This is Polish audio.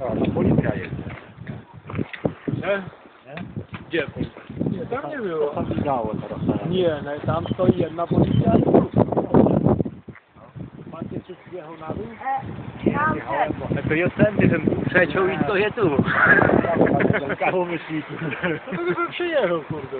O, to policja jest. Nie? Nie? Gdzie? Nie, tam nie było. To tam migało teraz. Nie, no, tam stoi jedna policja. Patrzcie, czy przyjechał na dół? E, Jechałem, bo... To jest ten, ten przeciął i stoję tu. Kało myśli. No to by przyjechał, kurde.